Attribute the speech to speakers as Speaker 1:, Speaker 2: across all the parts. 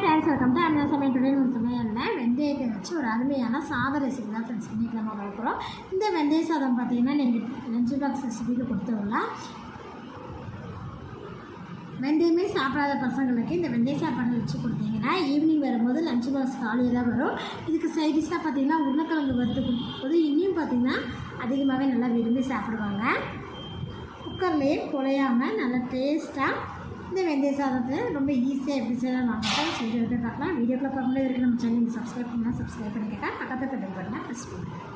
Speaker 1: Friends welcome to அண்ணா சமையல் today நம்ம சமையலில் வெந்தயத்தை வச்சு ஒரு அருமையான சாத ரெசிபி தான் ஃப்ரெண்ட்ஸ் இன்றைக்கி நம்ம பார்க்குறோம் இந்த வெந்தய சாதம் பார்த்தீங்கன்னா நீங்கள் லஞ்சு பாக்ஸ் ரெசிபியில் கொடுத்து விடலாம். வெந்தயமே சாப்பிடாத பசங்களுக்கு இந்த வெந்தய சாப்பாடு வச்சு கொடுத்தீங்கன்னா ஈவினிங் வரும்போது லஞ்ச் பாக்ஸ் காலையில் தான் வரும். இதுக்கு சைடிஷாக பார்த்தீங்கன்னா உருளைக்கிழங்கு வறுத்து கொடுக்கும்போது இன்னும் பார்த்தீங்கன்னா அதிகமாகவே நல்லா விரும்பி சாப்பிடுவாங்க. குக்கர்லேயே குறையாமல் நல்லா டேஸ்ட்டாக இந்த வெந்தய சாதத்தை ரொம்ப ஈஸியாக எப்படி செய்யலாம் செஞ்சு வீடியோவை பார்க்கலாம் வீடியோக்குள்ள பார்க்கும்போது இருக்குது நம்ம சேனல் சப்ஸ்கிரைப் பண்ணால் சப்ஸ்கிரைப் பண்ணிக்கிட்டால் பக்கத்தில் பெல் பண்ணால் ப்ரெஸ் பண்ணுங்கள்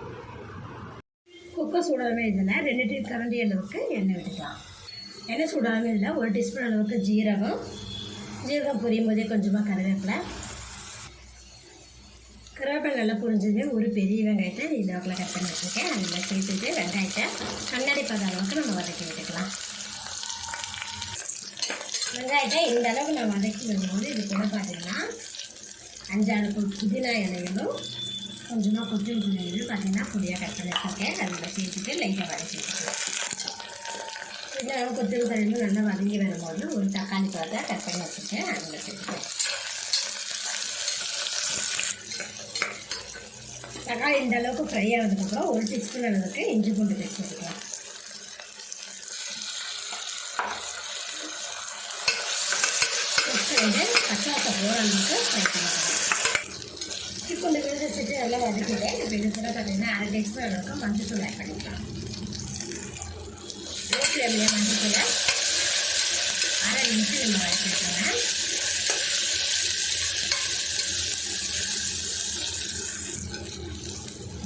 Speaker 2: குக்கர் சூடாமே இதில் ரெண்டு டீ கரண்டி அளவுக்கு எண்ணெய் விட்டுக்கலாம். எண்ணெய் சூடாமே இதில் ஒரு டீஸ்பூன் அளவுக்கு ஜீரகம். ஜீரகம் பொரியும் போதே கொஞ்சமாக கருவேப்பிலை. கருவேப்பிலை நல்லா புரிஞ்சதுமே ஒரு பெரிய வெங்காயத்தை இந்த அளவுக்கு கட் பண்ணி வச்சுருக்கேன். அதில் சேர்த்துட்டு வெங்காயத்தை கண்ணாடி பத அளவுக்கு நம்ம வதக்கி விட்டுக்கலாம். வெங்காயத்தை இந்த அளவு நான் வதக்கி வரும்போது இது கூட பார்த்தீங்கன்னா அஞ்சாறு பு- புதினா இலைகளும் கொஞ்சமாக கொத்தமல்லி இலைகளும் பார்த்தீங்கன்னா பொடியாக கட் பண்ணி வச்சுருக்கேன். அதில் சேர்த்துட்டு லைட்டாக வதக்கி இந்த அளவு கொத்தமல்லி இலைகளும் நல்லா வதங்கி வரும்போது ஒரு தக்காளி பழத்தை கட் பண்ணி வச்சுருக்கேன். அதில் சேர்த்துக்கேன். தக்காளி இந்த அளவுக்கு ஃப்ரை ஆனதுக்கப்புறம் ஒரு டீஸ்பூன் அளவுக்கு இஞ்சி பூண்டு பேஸ்ட் நெக்ஸ்ட் வந்து பச்சை போகிற ஃப்ரை பண்ணிக்கலாம். இப்போ இந்த விழுது நல்லா வதக்கிட்டு இப்போ இது கூட பார்த்தீங்கன்னா அரை டீஸ்பூன் அளவுக்கு மஞ்சத்தூள் ஆட் பண்ணிக்கலாம். லோ ஃப்ளேம்லேயே மஞ்சத்தூளை அரை நிமிஷம் நம்ம வதக்கிக்கோங்க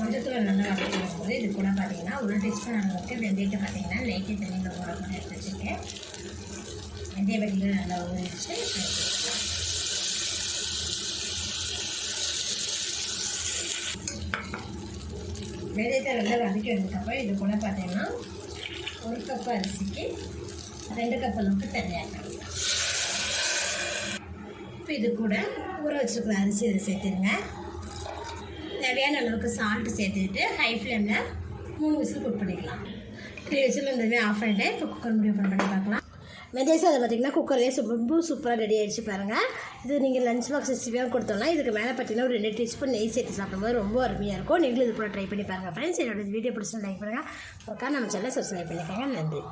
Speaker 2: மஞ்சத்தூள் நல்லா வதக்கி போது இது கூட பார்த்தீங்கன்னா ஒரு டீஸ்பூன் அளவுக்கு வெந்தயத்தை பார்த்தீங்கன்னா லைட்டு தண்ணியில் ஊற பண்ணி எடுத்து வச்சுருக்கேன். அதே வழியில் நல்லா ஊறிடுச்சு எடுத்துக்கலாம் வெந்தயத்தை நல்லா வதக்கி வந்ததுக்கப்புறம் இது கூட பார்த்தீங்கன்னா ஒரு கப் அரிசிக்கு ரெண்டு கப் அளவுக்கு தனியாக இப்போ இது கூட ஊற வச்சுருக்கிற அரிசி இதை சேர்த்துருங்க தேவையான அளவுக்கு சால்ட்டு சேர்த்துக்கிட்டு ஹை ஃப்ளேமில் மூணு விசில் குக் பண்ணிக்கலாம். த்ரீ விசில் வந்ததுமே ஆஃப் பண்ணிட்டு இப்போ குக்கர் முடிவு ஓப்பன் பண்ணி பார்க்கலாம். மெதேசம் அதை பார்த்தீங்கன்னா குக்கர்லேயே சூ- ரொம்ப சூப்பராக ரெடி ஆகிடுச்சு பாருங்கள் இது நீங்கள் லஞ்ச் பாக்ஸ் ரெசிபியாக கொடுத்தோம்னா இதுக்கு மேலே பார்த்தீங்கன்னா ஒரு ரெண்டு டீஸ்பூன் நெய் சேர்த்து சாப்பிடும்போது ரொம்ப அருமையாக இருக்கும். நீங்களும் இது கூட ட்ரை பண்ணி பாருங்கள் ஃப்ரெண்ட்ஸ் என்னோட வீடியோ பிடிச்சி லைக் பண்ணுங்கள் அப்புறம் நம்ம சேனலை சப்ஸ்கிரைப் பண்ணிக்கோங்க. நன்றி.